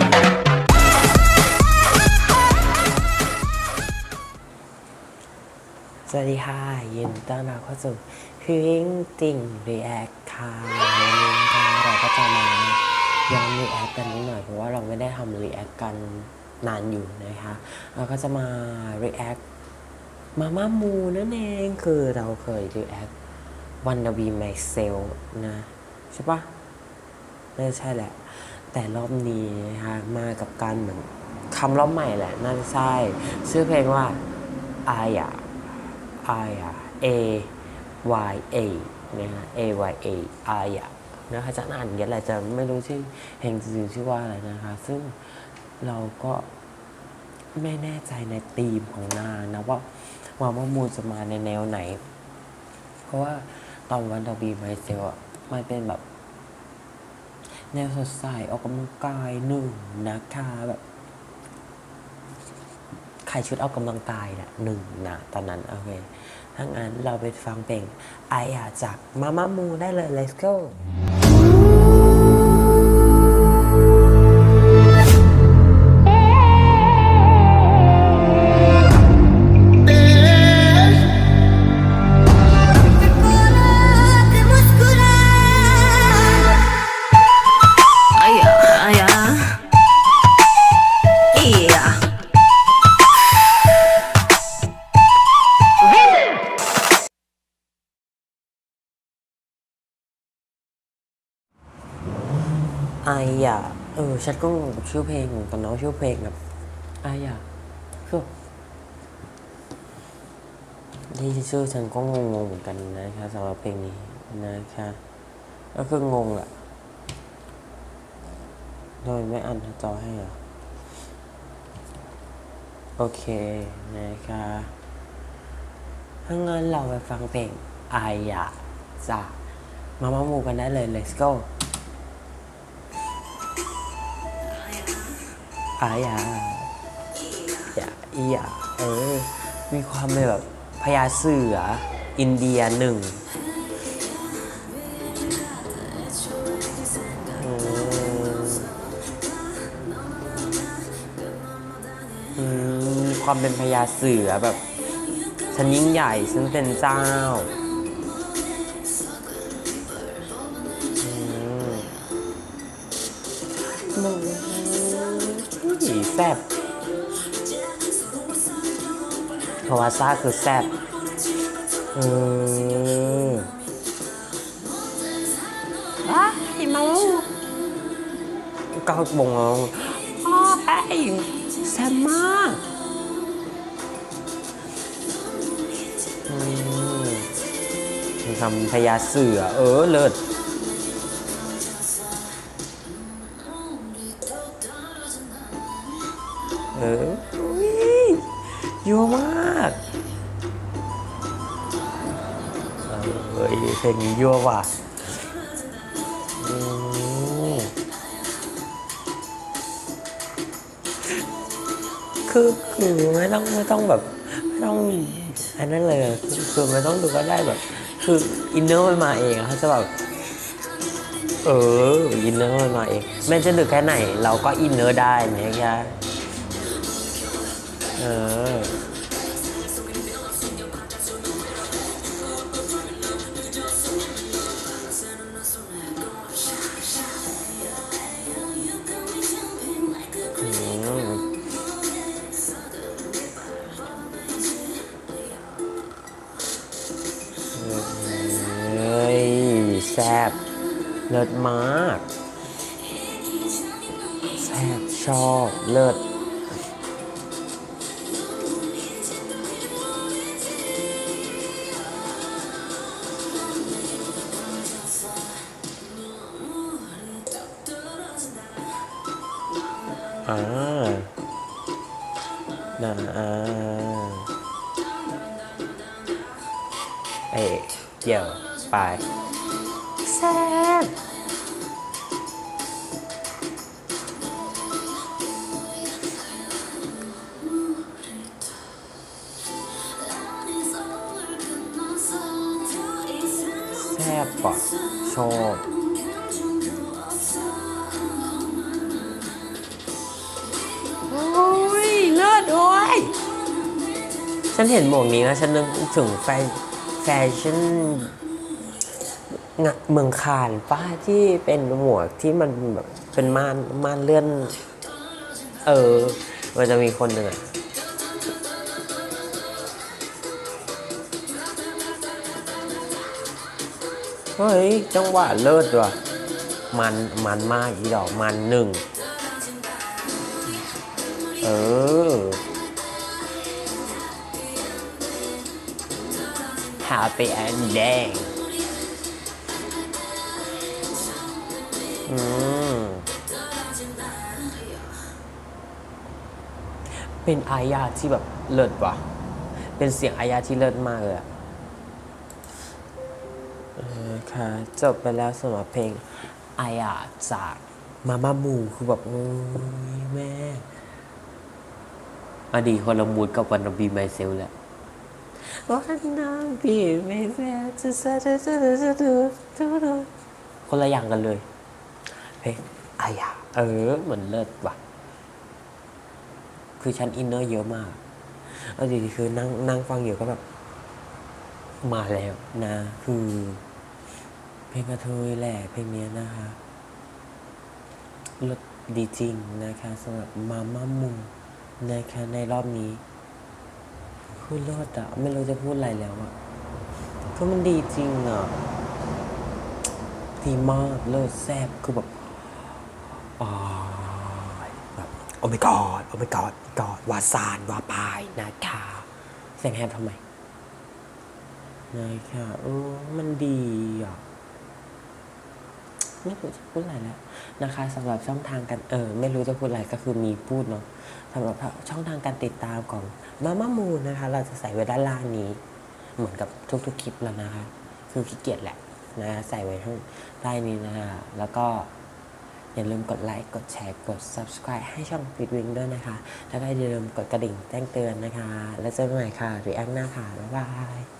สวัสดีค่ะ ยินต้อนรับเข้าสู่พิงติ่งรีแอคค่ะวันนี้นะคะเราก็จะมาย้อนรีแอคกันนิดหน่อย เพราะว่าเราไม่ได้ทำรีแอคกันนานอยู่นะคะ เราก็จะมารีแอคมาม่ามูนั่นเองคือเราเคยรีแอควันดบีไมเซลนะ ใช่ปะน่ใช่แหละ แต่รอบนี้นะคะมากับการเหมือนคำรอบใหม่แหละน่าจะใช่ชื่อเพลงว่าอายะ I อะ A Y A นะฮะ A Y A I อะนะคะจะอ่านอย่างเงี้ยแหละจะไม่รู้ชื่อเพลงจริงๆชื่อว่าอะไรนะคะ ซึ่งเราก็ไม่แน่ใจในธีมของนางนะว่าว่าว่ามูลจะมาในแนวไหน เพราะว่าตอนวันดบีไมเซลอะมันเป็นแบบ แนวสดใสออกกำลังกายหนึ่งนะคะแบบใครชุดออกกำลังกายนะหนึ่งนะตอนนั้นโอเคถ้างั้นเราไปฟังเพลงไออาจากมาม่ามูได้เลย let's go ออะเออฉันก็งงกับชื่อเพลงเหมือนกันเนาะชื่อเพลงแบบไออะคือที่ชื่อฉันก็งงๆเหมือนกันนะคะสำหรับเพลงนี้นะคะก็คืองงแหละทำไมไม่อ่านจอให้อะโอเคนะคะถ้างั้นเราไปฟังเพลงไออะจากมามามูกันได้เลย let's go อายาอย่าอียาเออ มีความเป็นแบบพญาเสือ อินเดียหนึ่งมีความเป็นพญาเสือแบบ ฉันยิ่งใหญ่ ฉันเป็นเจ้า ซบเพราะว่าซ่าคือแซบเออว้ายเมาก็บงงอ้อไอ้แซบมากอืมมีคำพญาเสือ เออ เลิศ เอออุ๊ยยั่วมากเอ้ยเพลงนี้ยั่วว่ะคือคือไม่ต้องไม่ต้องแบบไม่ต้องอันนั้นเลยคือไม่ต้องดูก็ได้แบบ คืออินเนอร์มันมาเองเขาจะแบบเอออินเนอร์มันมาเองแม้จะดึกแค่ไหน เราก็อินเนอร์ได้เนี่ย เอออืมเฮ้ยแซ่บเลิศมาก แซ่บชอบ เลิศ อ่าน่าอ่าเอ้ยเดี๋ยวไปแซ่บแซ่บปะชอบ ฉันเห็นหมวกนี้แล้วฉันนึกถึงแฟแฟชั่นเมืองคานป้าที่เป็นหมวกที่มันแบบเป็นม่านม่านเลื่อน เออ มันจะมีคนหนึ่งอะเฮ้ย จังหวะเลิศว่ะ มันมันมากอีดอกมันหนึ่ง เออ Happy Ending อืมเป็นอายาที่แบบเลิศว่ะ เป็นเสียงอายาที่เลิศมากเลยอะเออค่ะ จบไปแล้วสำหรับเพลงอายาจากมาม่ามูคือแบบโอ้ยแม่อดีคนละมูดกับวันบีไมเซลแหละ วันนั้นบีไมเซลจะจะจะจะจะจะคนละอย่างกันเลยเพลงอายาเออเหมือนเลิศว่ะ คือฉันอินเนอร์เยอะมากเอาจริงๆคือนั่งนั่งฟังอยู่ก็แบบ มาแล้วนะ คือ เพลงกระเทยแหละเพลงเนี้ยนะคะรสดีจริงนะคะสำหรับมาม่ามุงนะคะในรอบนี้ คือรสอะไม่รู้จะพูดอะไรแล้วอะก็มันดีจริงอะดีมากเลิศแซ่บคือแบบอ๋อแบบโอ้ my god โอ้ my god god วาซานวาปายนะคะเสียงแฮมทำไมนะคะเออมันดีอะ ไม่รู้จะพูดอะไรแล้วนะคะสำหรับช่องทางกันเออไม่รู้จะพูดอะไรก็คือมีพูดเนาะสำหรับช่องทางการติดตามของมาม่ามูนะคะ เราจะใส่ไว้ด้านล่างนี้ เหมือนกับทุกๆคลิปแล้วนะคะ คือขี้เกียจแหละนะคะใส่ไว้ข้างใต้นี้นะคะแล้วก็อย่าลืมกดไลค์ กดแชร์ กด subscribe ให้ช่องปิดวิงด้วยนะคะ แล้วก็อย่าลืมกดกระดิ่งแจ้งเตือนนะคะ แล้วเจอกันใหม่ค่ะรีแอคหน้าค่ะ บ๊ายบาย